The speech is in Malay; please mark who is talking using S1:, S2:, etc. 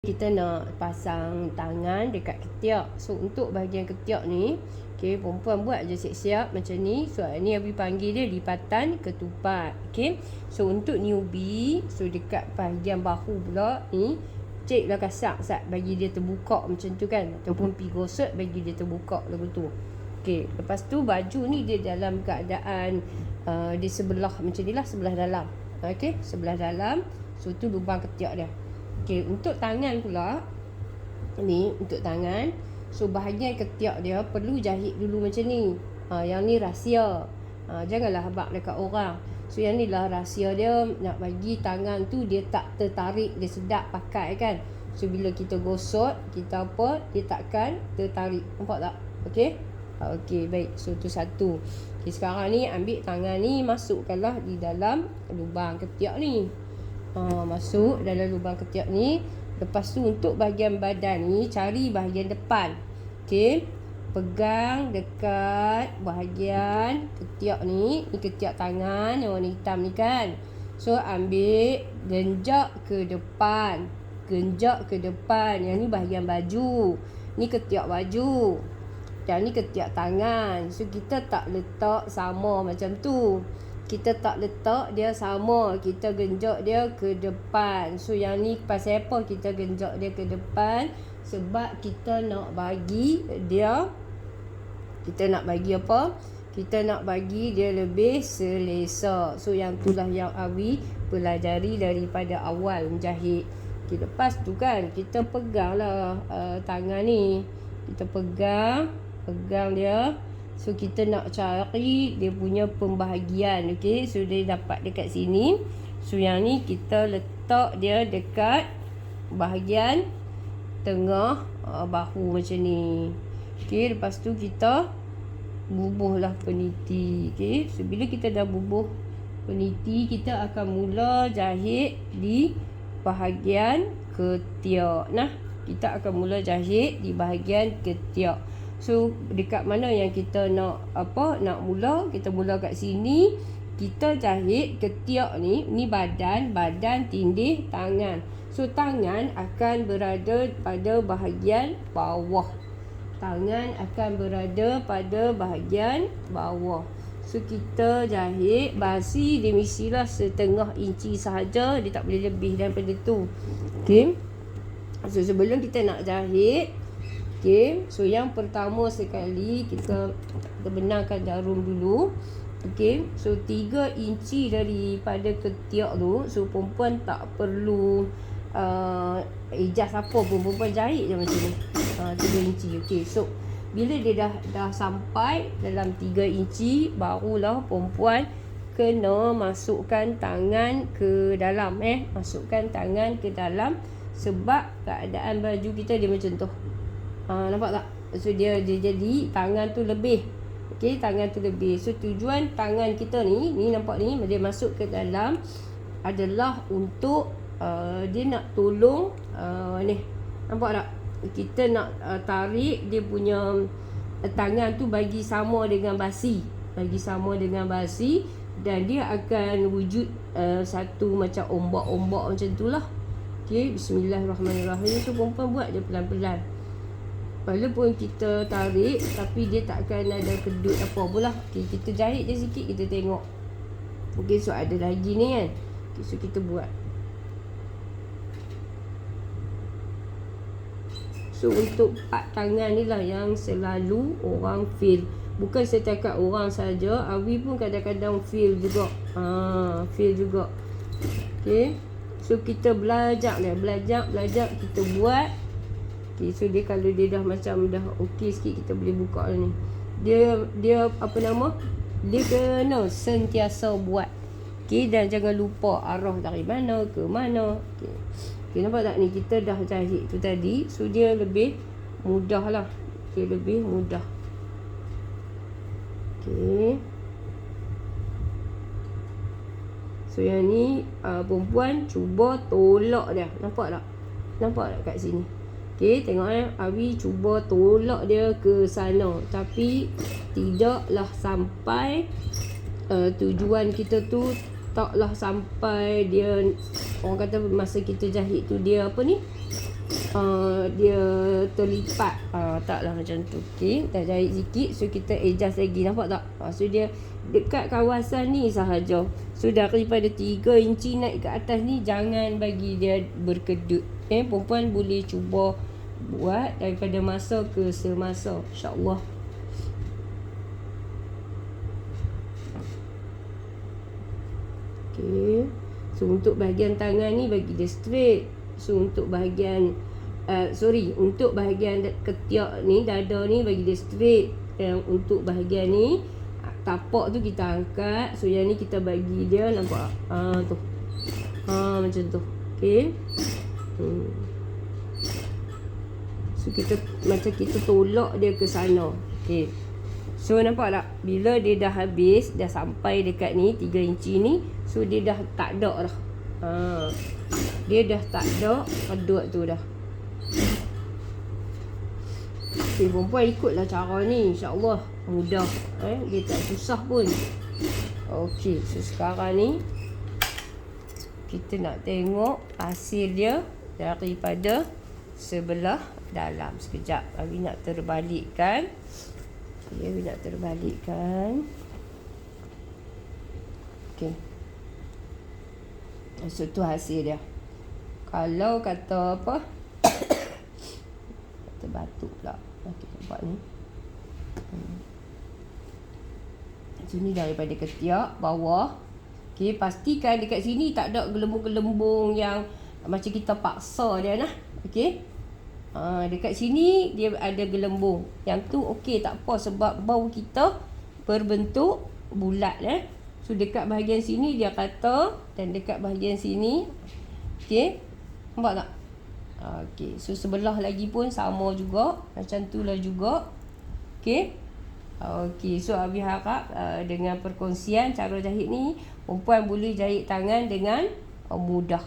S1: kita nak pasang tangan dekat ketiak. So untuk bahagian ketiak ni, okey, perempuan buat je siap-siap macam ni. So ni Abi panggil dia lipatan ketupat. Okey. So untuk newbie, so dekat bahagian bahu pula ni, ceklah kasak sat bagi dia terbuka macam tu kan ataupun pi gosok bagi dia terbuka lagu tu. Okey, lepas tu baju ni dia dalam keadaan uh, di sebelah macam ni lah sebelah dalam. Okey, sebelah dalam. So tu lubang ketiak dia. Okey, untuk tangan pula ni untuk tangan. So bahagian ketiak dia perlu jahit dulu macam ni. Ha, yang ni rahsia. Ha, janganlah habaq dekat orang. So yang ni lah rahsia dia nak bagi tangan tu dia tak tertarik, dia sedap pakai kan. So bila kita gosok, kita apa, dia takkan tertarik. Nampak tak? Okey. Ha, okey, baik. So tu satu. Okay, sekarang ni ambil tangan ni masukkanlah di dalam lubang ketiak ni ha, masuk dalam lubang ketiak ni. Lepas tu untuk bahagian badan ni cari bahagian depan. Okey. Pegang dekat bahagian ketiak ni. Ni ketiak tangan yang warna hitam ni kan. So ambil genjak ke depan. Genjak ke depan. Yang ni bahagian baju. Ni ketiak baju. Dan ni ketiak tangan. So kita tak letak sama macam tu kita tak letak dia sama kita genjot dia ke depan. So yang ni pasal apa kita genjot dia ke depan? Sebab kita nak bagi dia kita nak bagi apa? Kita nak bagi dia lebih selesa. So yang itulah yang Awi pelajari daripada awal menjahit. Okay, lepas tu kan kita peganglah uh, tangan ni. Kita pegang pegang dia So kita nak cari dia punya pembahagian okey. So dia dapat dekat sini. So yang ni kita letak dia dekat bahagian tengah uh, bahu macam ni. Okey, lepas tu kita bubuhlah peniti. Okey. So bila kita dah bubuh peniti, kita akan mula jahit di bahagian ketiak. Nah, kita akan mula jahit di bahagian ketiak. So dekat mana yang kita nak apa nak mula kita mula kat sini kita jahit ketiak ni ni badan badan tindih tangan. So tangan akan berada pada bahagian bawah. Tangan akan berada pada bahagian bawah. So kita jahit basi dia mestilah setengah inci sahaja dia tak boleh lebih daripada tu. Okey. So sebelum kita nak jahit Okey, so yang pertama sekali kita kita benarkan jarum dulu. Okey, so 3 inci daripada ketiak tu, so perempuan tak perlu uh, ijaz apa pun, perempuan jahit je macam ni. Uh, 3 inci. Okey, so bila dia dah dah sampai dalam 3 inci, barulah perempuan kena masukkan tangan ke dalam eh, masukkan tangan ke dalam sebab keadaan baju kita dia macam tu. Ha, nampak tak? So dia dia jadi tangan tu lebih. Okey, tangan tu lebih. So tujuan tangan kita ni, ni nampak ni dia masuk ke dalam adalah untuk uh, dia nak tolong uh, ni. Nampak tak? Kita nak uh, tarik dia punya tangan tu bagi sama dengan basi. Bagi sama dengan basi dan dia akan wujud uh, satu macam ombak-ombak macam tu lah. Okay, bismillahirrahmanirrahim. So perempuan buat je pelan-pelan. Walaupun kita tarik Tapi dia tak akan ada kedut apa pula okay, Kita jahit je sikit kita tengok. Okay so ada lagi ni kan? Okay, So kita buat. So untuk part tangan ni lah yang selalu orang feel. Bukan cakap orang saja, Awi pun kadang-kadang feel juga. Ha, Feel juga. Okay So kita belajar ni. Belajar, belajar kita buat Okay, so dia kalau dia dah macam dah okey sikit kita boleh buka ni. Dia dia apa nama? Dia kena sentiasa buat. Okay, dan jangan lupa arah dari mana ke mana. Okay. okay, nampak tak ni? Kita dah jahit tu tadi. So, dia lebih mudah lah. Okay, lebih mudah. Okay. So, yang ni uh, perempuan cuba tolak dia. Nampak tak? Nampak tak kat sini? Okey, tengok eh. Awi cuba tolak dia ke sana. Tapi tidaklah sampai uh, tujuan kita tu taklah sampai dia orang kata masa kita jahit tu dia apa ni? uh, dia terlipat uh, taklah macam tu okey kita jahit sikit so kita adjust lagi nampak tak uh, so dia dekat kawasan ni sahaja so daripada 3 inci naik ke atas ni jangan bagi dia berkedut eh perempuan boleh cuba buat daripada masa ke semasa. Insyaallah. Okey. So untuk bahagian tangan ni bagi dia straight. So untuk bahagian uh, sorry untuk bahagian ketiak ni dada ni bagi dia straight. Yang untuk bahagian ni tapak tu kita angkat. So yang ni kita bagi dia nampak? Ha tu. Ha macam tu. Okey. Hmm. So kita macam kita tolak dia ke sana. Okey. So nampak tak? Bila dia dah habis dah sampai dekat ni 3 inci ni so dia dah tak ada dah. Ha. Dia dah tak ada kedut tu dah. Okay, perempuan ikutlah cara ni InsyaAllah. Mudah. Eh? Dia tak susah pun. Okay, so sekarang ni Kita nak tengok hasil dia Daripada sebelah dalam Sekejap, Abi nak terbalikkan Okay, Abi nak terbalikkan Okay So tu hasil dia Kalau kata apa Kata batuk pula Okey, nampak ni. Hmm. Sini daripada ketiak bawah. Okey, pastikan dekat sini tak ada gelembung-gelembung yang macam kita paksa dia nah. Okey. Ha, dekat sini dia ada gelembung. Yang tu okey tak apa sebab bau kita berbentuk bulat eh. So dekat bahagian sini dia kata dan dekat bahagian sini okey. Nampak tak? Okey, so sebelah lagi pun sama juga. Macam tu lah juga. Okey. Okey, so Abi harap uh, dengan perkongsian cara jahit ni, perempuan boleh jahit tangan dengan uh, mudah.